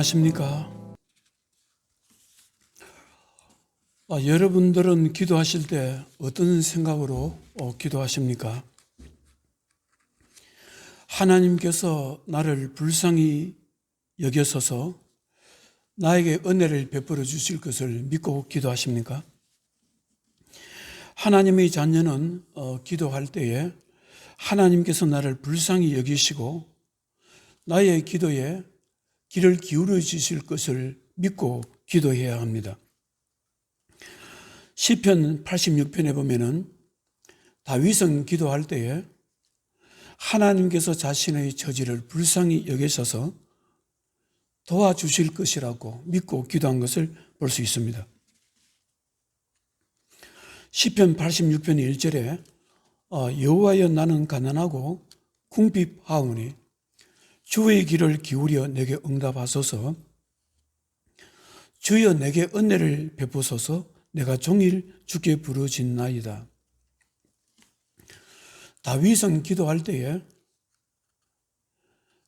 안녕하십니까? 아, 여러분들은 기도하실 때 어떤 생각으로 어, 기도하십니까? 하나님께서 나를 불쌍히 여겨서서 나에게 은혜를 베풀어 주실 것을 믿고 기도하십니까? 하나님의 자녀는 어, 기도할 때에 하나님께서 나를 불쌍히 여기시고 나의 기도에 귀를 기울여 주실 것을 믿고 기도해야 합니다. 시편 86편에 보면은 다윗은 기도할 때에 하나님께서 자신의 처지를 불쌍히 여기셔서 도와주실 것이라고 믿고 기도한 것을 볼 수 있습니다. 시편 86편 1절에 어, 여호와여 나는 가난하고 궁핍하오니 주의 길을 기울여 내게 응답하소서 주여 내게 은혜를 베푸소서 내가 종일 주께 부르짖나이다. 다윗은 기도할 때에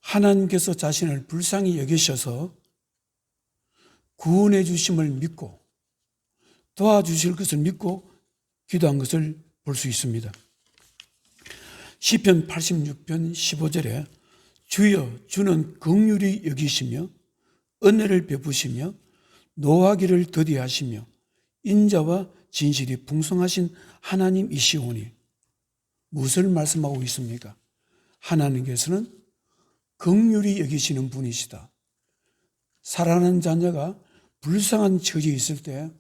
하나님께서 자신을 불쌍히 여기셔서 구원해 주심을 믿고 도와주실 것을 믿고 기도한 것을 볼 수 있습니다. 시편 86편 15절에 주여 주는 긍휼히 여기시며 은혜를 베푸시며 노하기를 더디하시며 인자와 진실이 풍성하신 하나님이시오니 무엇을 말씀하고 있습니까? 하나님께서는 긍휼히 여기시는 분이시다. 사랑하는 자녀가 불쌍한 처지에 있을 때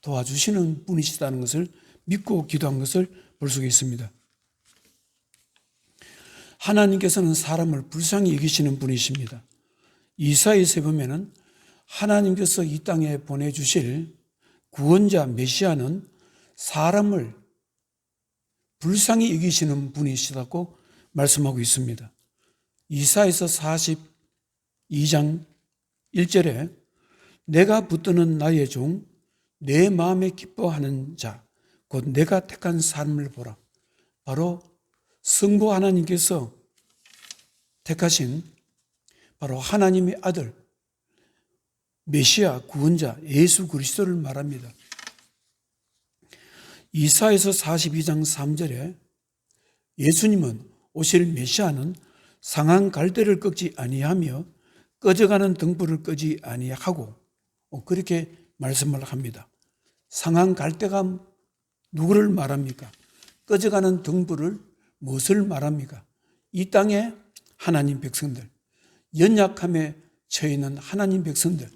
도와주시는 분이시다는 것을 믿고 기도한 것을 볼 수가 있습니다. 하나님께서는 사람을 불쌍히 여기시는 분이십니다. 이사에서 보면은 하나님께서 이 땅에 보내주실 구원자 메시아는 사람을 불쌍히 여기시는 분이시다고 말씀하고 있습니다. 이사에서 42장 1절에 내가 붙드는 나의 종, 내 마음에 기뻐하는 자, 곧 내가 택한 삶을 보라. 바로 성부 하나님께서 택하신 바로 하나님의 아들 메시아 구원자 예수 그리스도를 말합니다. 이사에서 42장 3절에 예수님은 오실 메시아는 상한 갈대를 꺾지 아니하며 꺼져가는 등불을 끄지 아니하고 어, 그렇게 말씀을 합니다. 상한 갈대가 누구를 말합니까? 꺼져가는 등불을 무엇을 말합니까? 이 땅에 하나님 백성들, 연약함에 처해 있는 하나님 백성들,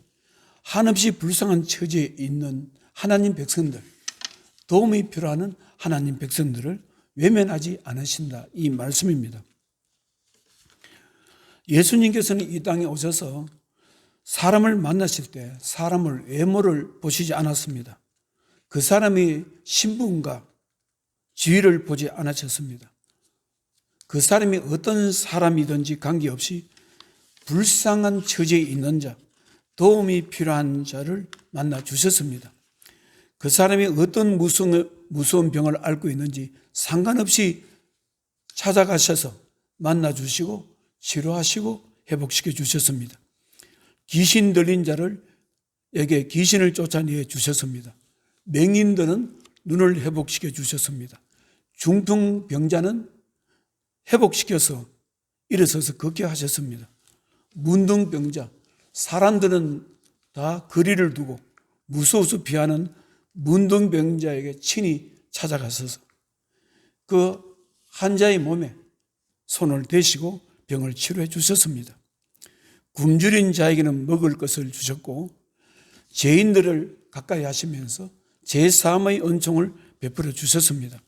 한없이 불쌍한 처지에 있는 하나님 백성들, 도움이 필요한 하나님 백성들을 외면하지 않으신다. 이 말씀입니다. 예수님께서는 이 땅에 오셔서 사람을 만나실 때 사람을 외모를 보시지 않았습니다. 그 사람의 신분과 지위를 보지 않으셨습니다. 그 사람이 어떤 사람이든지 관계없이 불쌍한 처지에 있는 자, 도움이 필요한 자를 만나 주셨습니다. 그 사람이 어떤 무서운, 무서운 병을 앓고 있는지 상관없이 찾아가셔서 만나 주시고 치료하시고 회복시켜 주셨습니다. 귀신 들린 자를 에게 귀신을 쫓아내 주셨습니다. 맹인들은 눈을 회복시켜 주셨습니다. 중풍 병자는 회복시켜서 일어서서 걷게 하셨습니다. 문둥병자, 사람들은 다 거리를 두고 무서워서 피하는 문둥병자에게 친히 찾아가셔서 그 환자의 몸에 손을 대시고 병을 치료해 주셨습니다. 굶주린 자에게는 먹을 것을 주셨고 죄인들을 가까이 하시면서 제3의 은총을 베풀어 주셨습니다.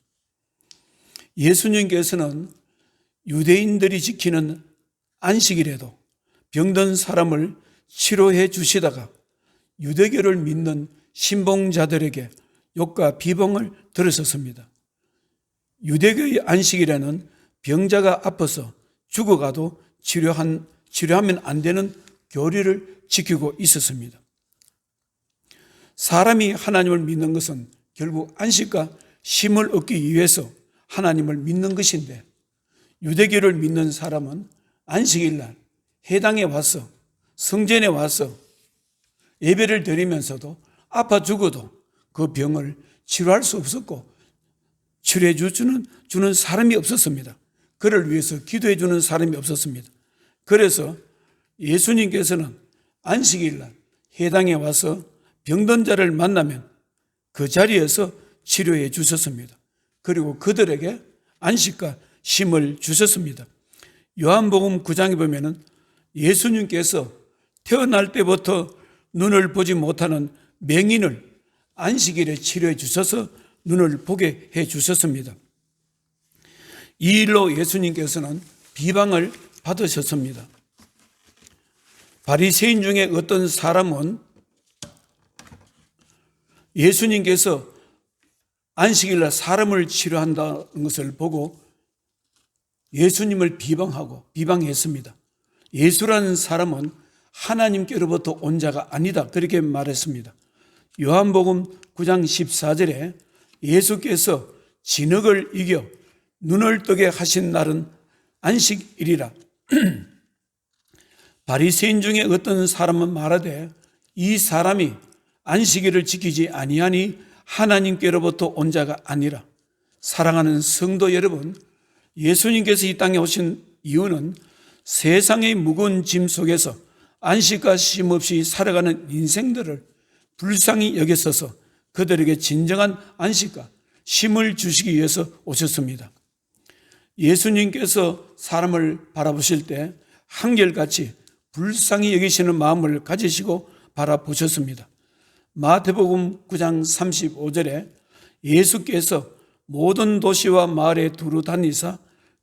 예수님께서는 유대인들이 지키는 안식일에도 병든 사람을 치료해 주시다가 유대교를 믿는 신봉자들에게 욕과 비봉을 들으셨습니다. 유대교의 안식일에는 병자가 아파서 죽어가도 치료한, 치료하면 안 되는 교리를 지키고 있었습니다. 사람이 하나님을 믿는 것은 결국 안식과 힘을 얻기 위해서 하나님을 믿는 것인데 유대교를 믿는 사람은 안식일 날 해당에 와서 성전에 와서 예배를 드리면서도 아파 죽어도 그 병을 치료할 수 없었고 치료해 주는 주는 사람이 없었습니다. 그를 위해서 기도해 주는 사람이 없었습니다. 그래서 예수님께서는 안식일 날 해당에 와서 병든 자를 만나면 그 자리에서 치료해 주셨습니다. 그리고 그들에게 안식과 힘을 주셨습니다. 요한복음 9장에 보면은 예수님께서 태어날 때부터 눈을 보지 못하는 맹인을 안식일에 치료해 주셔서 눈을 보게 해 주셨습니다. 이 일로 예수님께서는 비방을 받으셨습니다. 바리새인 중에 어떤 사람은 예수님께서 안식일날 사람을 치료한다는 것을 보고 예수님을 비방하고 비방했습니다. 예수라는 사람은 하나님께로부터 온 자가 아니다. 그렇게 말했습니다. 요한복음 9장 14절에 예수께서 진흙을 이겨 눈을 뜨게 하신 날은 안식일이라. 바리새인 중에 어떤 사람은 말하되 이 사람이 안식일을 지키지 아니하니 하나님께로부터 온 자가 아니라 사랑하는 성도 여러분 예수님께서 이 땅에 오신 이유는 세상의 무거운 짐 속에서 안식과 쉼 없이 살아가는 인생들을 불쌍히 여겼어서 그들에게 진정한 안식과 쉼을 주시기 위해서 오셨습니다. 예수님께서 사람을 바라보실 때 한결같이 불쌍히 여기시는 마음을 가지시고 바라보셨습니다. 마태복음 9장 35절에 예수께서 모든 도시와 마을에 두루 다니사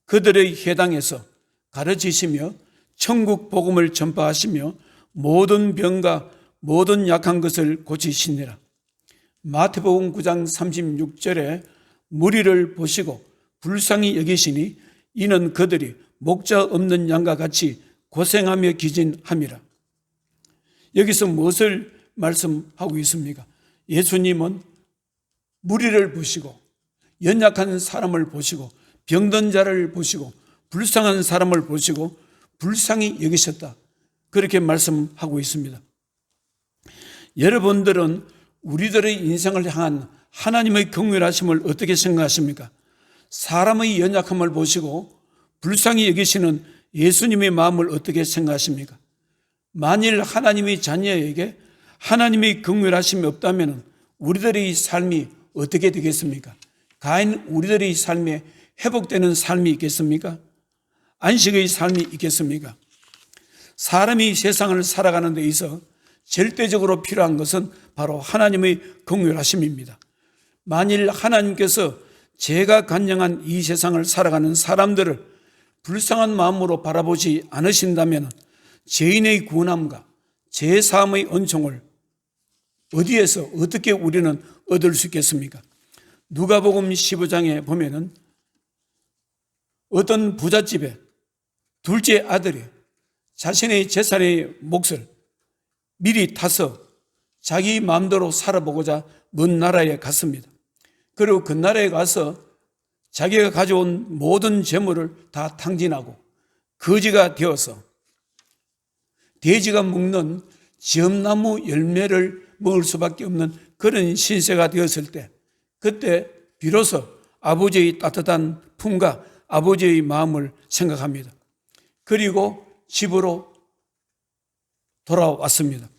그들의 해당에서 가르치시며 천국 복음을 전파하시며 모든 병과 모든 약한 것을 고치시니라. 마태복음 9장 36절에 무리를 보시고 불쌍히 여기시니 이는 그들이 목자 없는 양과 같이 고생하며 기진함이라. 여기서 무엇을 말씀하고 있습니까? 예수님은 무리를 보시고 연약한 사람을 보시고 병든 자를 보시고 불쌍한 사람을 보시고 불쌍히 여기셨다. 그렇게 말씀하고 있습니다. 여러분들은 우리들의 인생을 향한 하나님의 경외하심을 어떻게 생각하십니까? 사람의 연약함을 보시고 불쌍히 여기시는 예수님의 마음을 어떻게 생각하십니까? 만일 하나님의 자녀에게 하나님의 긍휼하심이 없다면 우리들의 삶이 어떻게 되겠습니까? 가인 우리들의 삶에 회복되는 삶이 있겠습니까? 안식의 삶이 있겠습니까? 사람이 세상을 살아가는 데 있어 절대적으로 필요한 것은 바로 하나님의 긍휼하심입니다. 만일 하나님께서 제가 간영한 이 세상을 살아가는 사람들을 불쌍한 마음으로 바라보지 않으신다면 죄인의 구원함과 제사함의 은총을 어디에서 어떻게 우리는 얻을 수 있겠습니까? 누가복음 15장에 보면은 어떤 부잣집에 둘째 아들이 자신의 재산의 몫을 미리 타서 자기 마음대로 살아보고자 먼 나라에 갔습니다. 그리고 그 나라에 가서 자기가 가져온 모든 재물을 다 탕진하고 거지가 되어서 돼지가 먹는 지엄나무 열매를 먹을 수밖에 없는 그런 신세가 되었을 때 그때 비로소 아버지의 따뜻한 품과 아버지의 마음을 생각합니다. 그리고 집으로 돌아왔습니다.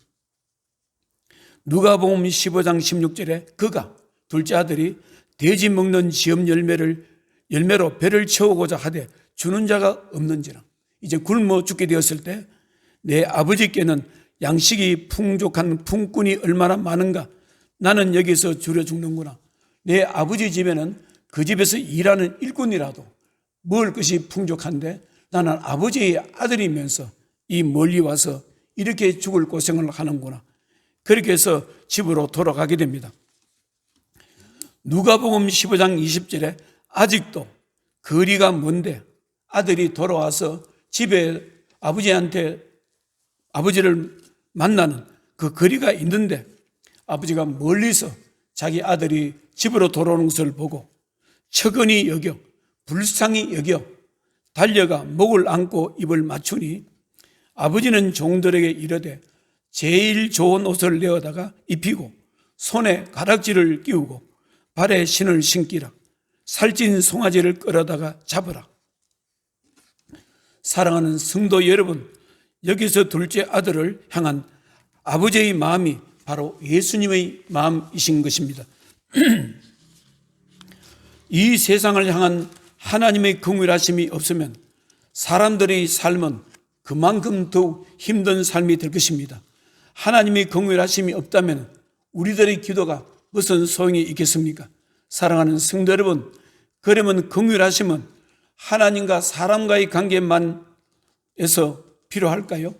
누가복음 15장 16절에 그가 둘째 아들이 돼지 먹는 지엄 열매를 열매로 배를 채우고자 하되 주는 자가 없는지라 이제 굶어 죽게 되었을 때 내 아버지께는 양식이 풍족한 품꾼이 얼마나 많은가 나는 여기서 줄여 죽는구나 내 아버지 집에는 그 집에서 일하는 일꾼이라도 먹을 것이 풍족한데 나는 아버지의 아들이면서 이 멀리 와서 이렇게 죽을 고생을 하는구나. 그렇게 해서 집으로 돌아가게 됩니다. 누가복음 15장 20절에 아직도 거리가 먼데 아들이 돌아와서 집에 아버지한테 아버지를 만나는 그 거리가 있는데 아버지가 멀리서 자기 아들이 집으로 돌아오는 것을 보고 처근히 여겨 불쌍히 여겨 달려가 목을 안고 입을 맞추니 아버지는 종들에게 이르되 제일 좋은 옷을 내어다가 입히고 손에 가락지를 끼우고 발에 신을 신기라 살찐 송아지를 끌어다가 잡으라 사랑하는 성도 여러분 여기서 둘째 아들을 향한 아버지의 마음이 바로 예수님의 마음이신 것입니다. 이 세상을 향한 하나님의 긍휼하심이 없으면 사람들의 삶은 그만큼 더욱 힘든 삶이 될 것입니다. 하나님의 긍휼하심이 없다면 우리들의 기도가 무슨 소용이 있겠습니까? 사랑하는 성도 여러분, 그러면 긍휼하심은 하나님과 사람과의 관계만에서 필요할까요?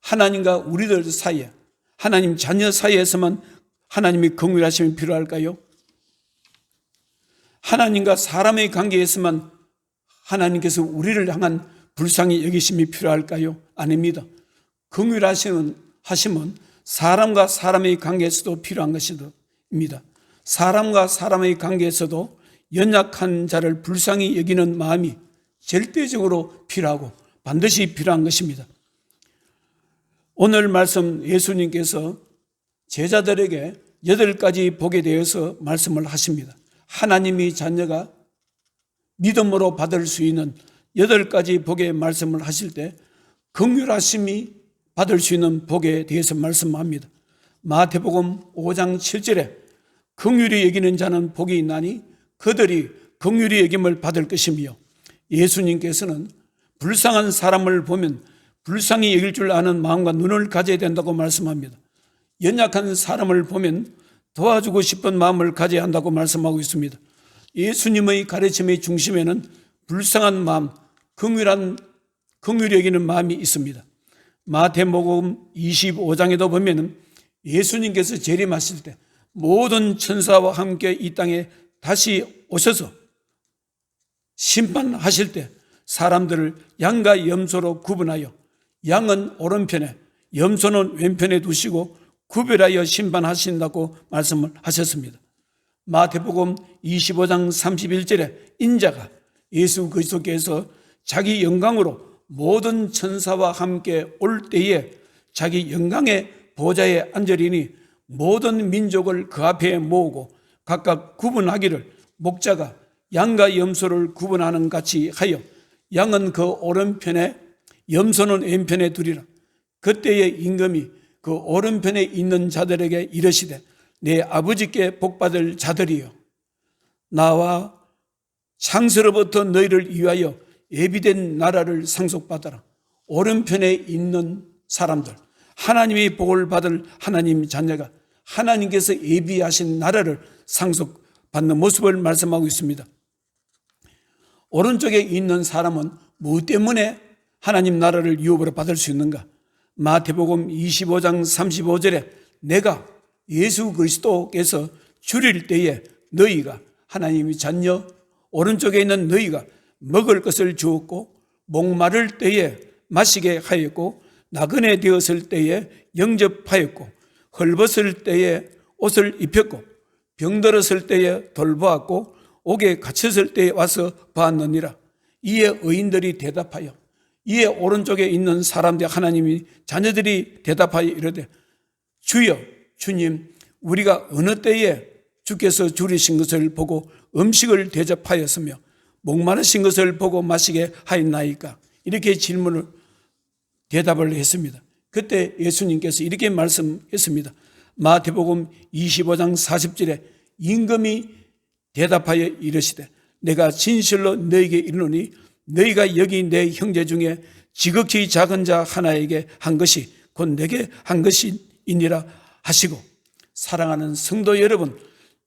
하나님과 우리들 사이에, 하나님 자녀 사이에서만 하나님의 긍휼하심이 필요할까요? 하나님과 사람의 관계에서만 하나님께서 우리를 향한 불쌍히 여기심이 필요할까요? 아닙니다. 긍휼하시는 하심은 사람과 사람의 관계에서도 필요한 것입니다. 사람과 사람의 관계에서도 연약한 자를 불쌍히 여기는 마음이 절대적으로 필요하고 반드시 필요한 것입니다. 오늘 말씀 예수님께서 제자들에게 여덟 가지 복에 대해서 말씀을 하십니다. 하나님이 자녀가 믿음으로 받을 수 있는 여덟 가지 복의 말씀을 하실 때 긍휼하심이 받을 수 있는 복에 대해서 말씀합니다. 마태복음 5장 7절에 긍휼히 여기는 자는 복이 있나니 그들이 긍휼히 여김을 받을 것이며 예수님께서는 불쌍한 사람을 보면 불쌍히 여길 줄 아는 마음과 눈을 가져야 된다고 말씀합니다. 연약한 사람을 보면 도와주고 싶은 마음을 가져야 한다고 말씀하고 있습니다. 예수님의 가르침의 중심에는 불쌍한 마음, 긍휼한 긍휼히 여기는 마음이 있습니다. 마태복음 25장에도 보면은 예수님께서 재림하실 때 모든 천사와 함께 이 땅에 다시 오셔서 심판하실 때 사람들을 양과 염소로 구분하여 양은 오른편에 염소는 왼편에 두시고 구별하여 심판하신다고 말씀을 하셨습니다. 마태복음 25장 31절에 인자가 예수 그리스도께서 자기 영광으로 모든 천사와 함께 올 때에 자기 영광의 보좌에 앉으리니 모든 민족을 그 앞에 모으고 각각 구분하기를 목자가 양과 염소를 구분하는 같이 하여 양은 그 오른편에 염소는 왼편에 두리라. 그때의 임금이 그 오른편에 있는 자들에게 이르시되 내 아버지께 복받을 자들이여 나와 창세로부터 너희를 위하여 예비된 나라를 상속받아라. 오른편에 있는 사람들, 하나님의 복을 받을 하나님 자녀가 하나님께서 예비하신 나라를 상속받는 모습을 말씀하고 있습니다. 오른쪽에 있는 사람은 무엇 때문에 하나님 나라를 유업으로 받을 수 있는가? 마태복음 25장 35절에 내가 예수 그리스도께서 줄일 때에 너희가 하나님의 자녀 오른쪽에 있는 너희가 먹을 것을 주었고 목마를 때에 마시게 하였고 나그네 되었을 때에 영접하였고 헐벗을 때에 옷을 입혔고 병들었을 때에 돌보았고 옥에 갇혔을 때에 와서 봤느니라. 이에 의인들이 대답하여 이에 오른쪽에 있는 사람들 하나님이 자녀들이 대답하여 이르되 주여 주님 우리가 어느 때에 주께서 줄이신 것을 보고 음식을 대접하였으며 목마르신 것을 보고 마시게 하였나이까 이렇게 질문을 대답을 했습니다. 그때 예수님께서 이렇게 말씀했습니다. 마태복음 25장 40절에 임금이 대답하여 이르시되 내가 진실로 너에게 이르노니 너희가 여기 내 형제 중에 지극히 작은 자 하나에게 한 것이 곧 내게 한 것이니라 하시고 사랑하는 성도 여러분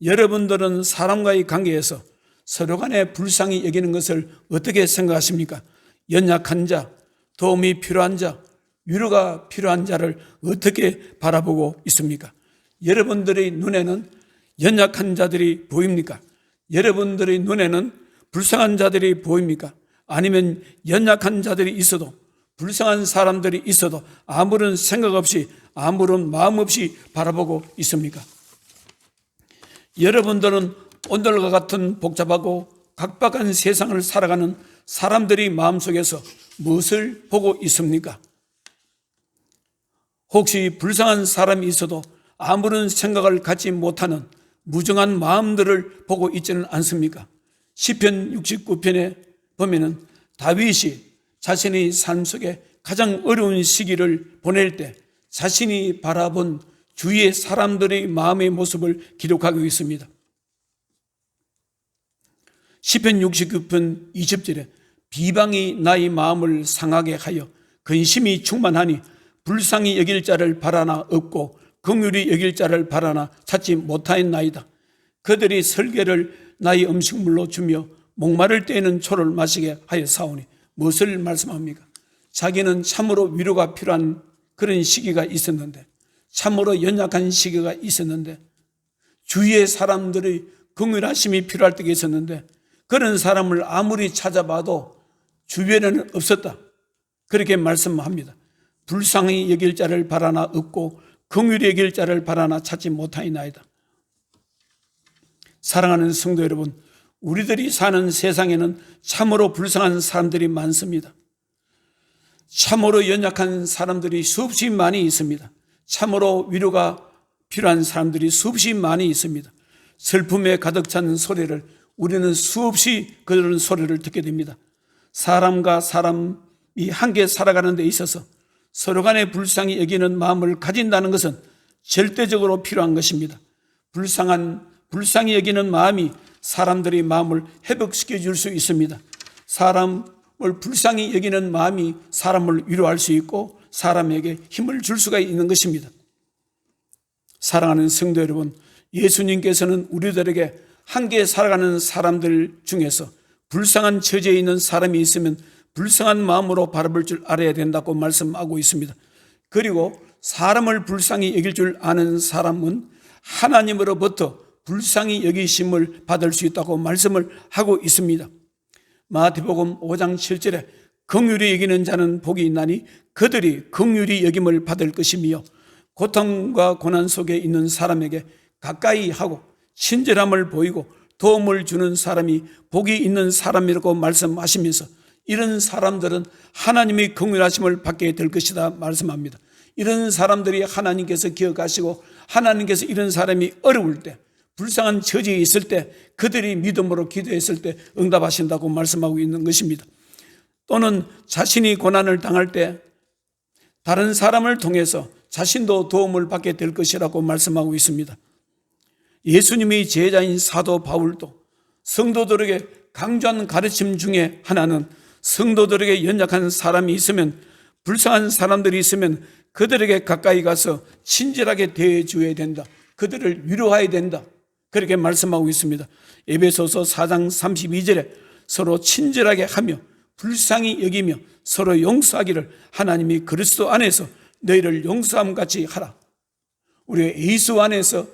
여러분들은 사람과의 관계에서 서로 간에 불쌍히 여기는 것을 어떻게 생각하십니까? 연약한 자, 도움이 필요한 자, 위로가 필요한 자를 어떻게 바라보고 있습니까? 여러분들의 눈에는 연약한 자들이 보입니까? 여러분들의 눈에는 불쌍한 자들이 보입니까? 아니면 연약한 자들이 있어도 불쌍한 사람들이 있어도 아무런 생각 없이 아무런 마음 없이 바라보고 있습니까? 여러분들은 오늘과 같은 복잡하고 각박한 세상을 살아가는 사람들이 마음속에서 무엇을 보고 있습니까? 혹시 불쌍한 사람이 있어도 아무런 생각을 갖지 못하는 무정한 마음들을 보고 있지는 않습니까? 시편 69편에 보면은 다윗이 자신의 삶 속에 가장 어려운 시기를 보낼 때 자신이 바라본 주위의 사람들의 마음의 모습을 기록하고 있습니다. 시편 69편 20절에 비방이 나의 마음을 상하게 하여 근심이 충만하니 불쌍히 여길 자를 바라나 없고 긍휼히 여길 자를 바라나 찾지 못하였나이다. 그들이 설계를 나의 음식물로 주며 목마를 때에는 초를 마시게 하여 사오니 무엇을 말씀합니까? 자기는 참으로 위로가 필요한 그런 시기가 있었는데 참으로 연약한 시기가 있었는데 주위의 사람들의 긍휼하심이 필요할 때가 있었는데 그런 사람을 아무리 찾아봐도 주변에는 없었다. 그렇게 말씀합니다. 불쌍히 여길 자를 바라나 없고 긍휼히 여길 자를 바라나 찾지 못하이나이다. 사랑하는 성도 여러분, 우리들이 사는 세상에는 참으로 불쌍한 사람들이 많습니다. 참으로 연약한 사람들이 수없이 많이 있습니다. 참으로 위로가 필요한 사람들이 수없이 많이 있습니다. 슬픔에 가득 찬 소리를 우리는 수없이 그런 소리를 듣게 됩니다. 사람과 사람이 함께 살아가는 데 있어서 서로 간에 불쌍히 여기는 마음을 가진다는 것은 절대적으로 필요한 것입니다. 불쌍한, 불쌍히 여기는 마음이 사람들의 마음을 회복시켜 줄 수 있습니다. 사람을 불쌍히 여기는 마음이 사람을 위로할 수 있고 사람에게 힘을 줄 수가 있는 것입니다. 사랑하는 성도 여러분, 예수님께서는 우리들에게 함께 살아가는 사람들 중에서 불쌍한 처지에 있는 사람이 있으면 불쌍한 마음으로 바라볼 줄 알아야 된다고 말씀하고 있습니다. 그리고 사람을 불쌍히 여길 줄 아는 사람은 하나님으로부터 불쌍히 여기심을 받을 수 있다고 말씀을 하고 있습니다. 마태복음 5장 7절에 긍휼히 여기는 자는 복이 있나니 그들이 긍휼히 여김을 받을 것이며 고통과 고난 속에 있는 사람에게 가까이 하고 친절함을 보이고 도움을 주는 사람이 복이 있는 사람이라고 말씀하시면서 이런 사람들은 하나님의 긍휼하심을 받게 될 것이다 말씀합니다. 이런 사람들이 하나님께서 기억하시고 하나님께서 이런 사람이 어려울 때 불쌍한 처지에 있을 때 그들이 믿음으로 기도했을 때 응답하신다고 말씀하고 있는 것입니다. 또는 자신이 고난을 당할 때 다른 사람을 통해서 자신도 도움을 받게 될 것이라고 말씀하고 있습니다. 예수님의 제자인 사도 바울도 성도들에게 강조한 가르침 중에 하나는 성도들에게 연약한 사람이 있으면 불쌍한 사람들이 있으면 그들에게 가까이 가서 친절하게 대해줘야 된다. 그들을 위로해야 된다. 그렇게 말씀하고 있습니다. 에베소서 4장 32절에 서로 친절하게 하며 불쌍히 여기며 서로 용서하기를 하나님이 그리스도 안에서 너희를 용서함 같이 하라. 우리 예수 안에서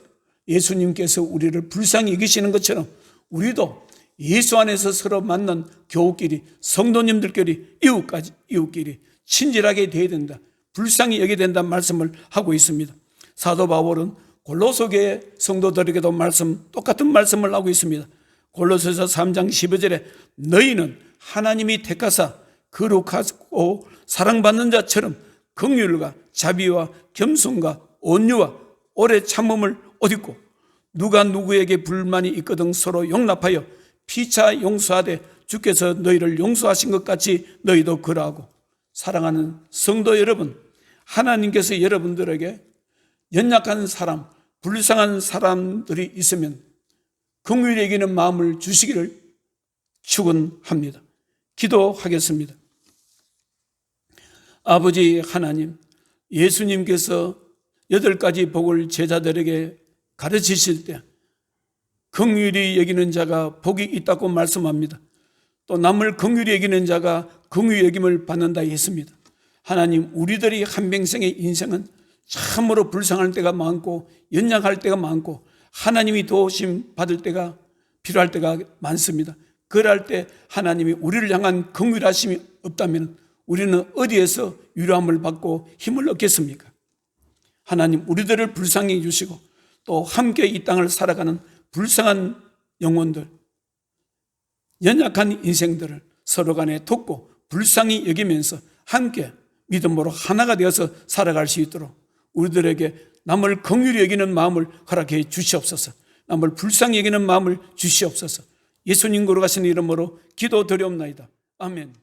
예수님께서 우리를 불쌍히 여기시는 것처럼 우리도 예수 안에서 서로 만난 교우끼리 성도님들끼리 이웃까지 이웃끼리 친절하게 대해야 된다. 불쌍히 여겨야 된다 말씀을 하고 있습니다. 사도 바울은 골로소교의 성도들에게도 말씀 똑같은 말씀을 하고 있습니다. 골로새서 3장 15절에 너희는 하나님이 택하사 거룩하고 사랑받는 자처럼 긍휼과 자비와 겸손과 온유와 오래 참음을 옷 입고 누가 누구에게 불만이 있거든 서로 용납하여 피차 용서하되 주께서 너희를 용서하신 것 같이 너희도 그러하고 사랑하는 성도 여러분 하나님께서 여러분들에게 연약한 사람 불쌍한 사람들이 있으면 긍휼히 여기는 마음을 주시기를 축원합니다. 기도하겠습니다. 아버지 하나님, 예수님께서 여덟 가지 복을 제자들에게 가르치실 때 긍휼히 여기는 자가 복이 있다고 말씀합니다. 또 남을 긍휼히 여기는 자가 긍휼히 여김을 받는다 했습니다. 하나님, 우리들이 한 평생의 인생은 참으로 불쌍할 때가 많고 연약할 때가 많고 하나님이 도우심 받을 때가 필요할 때가 많습니다. 그럴 때 하나님이 우리를 향한 긍휼하심이 없다면 우리는 어디에서 위로함을 받고 힘을 얻겠습니까? 하나님 우리들을 불쌍히 주시고 또 함께 이 땅을 살아가는 불쌍한 영혼들, 연약한 인생들을 서로 간에 돕고 불쌍히 여기면서 함께 믿음으로 하나가 되어서 살아갈 수 있도록 우리들에게 남을 긍휼히 여기는 마음을 허락해 주시옵소서. 남을 불쌍히 여기는 마음을 주시옵소서. 예수님 걸어가신 이름으로 기도드리옵나이다. 아멘.